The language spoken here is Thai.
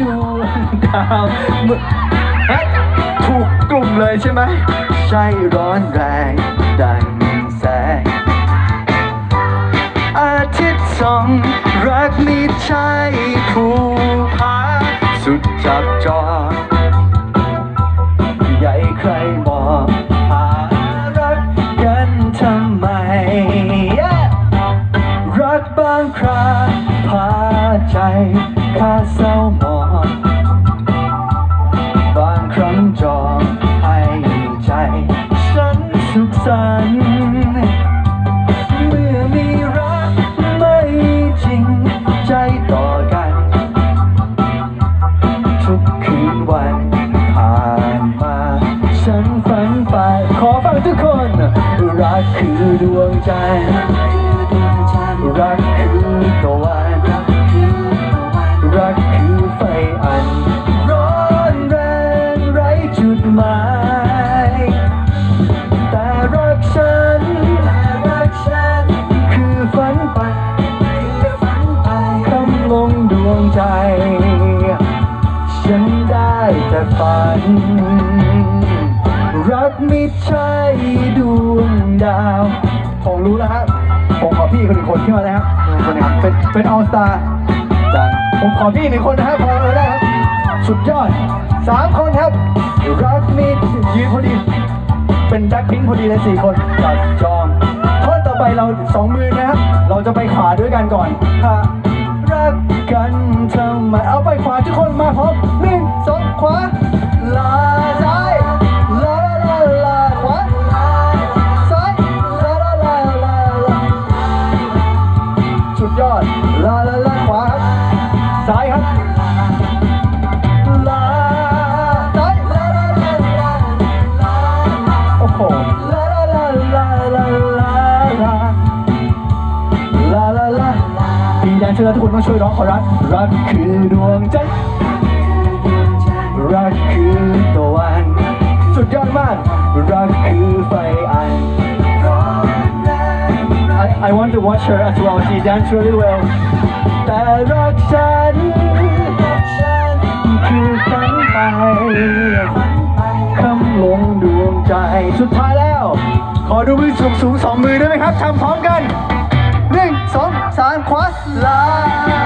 ดวงดาวเมื่อเอ๊ะถูกกลุ่มเลยใช่ไหมใช่ร้อนแรงดังแสงอาทิตย์สองรักมีใจภูผาสุดจับจอ เศร้าหมองบางครั้งจองให้ใจ ฉันสุขสันต์เมื่อมีรักไม่จริงใจต่อกัน ทุกคืนวันผ่านมา ฉันฝันไปขอฟังทุกคน รักคือดวงใจร์รักคือตะวัน ได้แต่ฝัน รักมิใช่ดวงดาวผมรู้แล้วฮะผมขอพี่คนหนึ่งคนขึ้นมานะครับคนหนึงครับเป็นเป็นออสตาจังผมขอพี่หนึ่งคนนะฮะพอเลยนะครับสุดยอดสามคนครับ รักมิยืนพอดี เป็นแบ็คพิงค์พอดีเลยสี่คนจัดจองท่อนต่อไปเราสองมือนะครับ เราจะไปขวาด้วยกันก่อนถ้ารักกันทำไมเอาไป แดนเซอร์ทุกคนต้องช่วยร้องขอรักรักคือดวงใจนทร์รักคือตะวัน สุดยอดมาก รักคือไฟอัน I, I want to watch her as well. She danced really well. แต่รักฉันคือฝันไปคำลงดวงใจ สุดท้ายแล้ว ขอดูมือสูงสูงสองมือได้ไหมครับทำพร้อมกัน time, khóa lại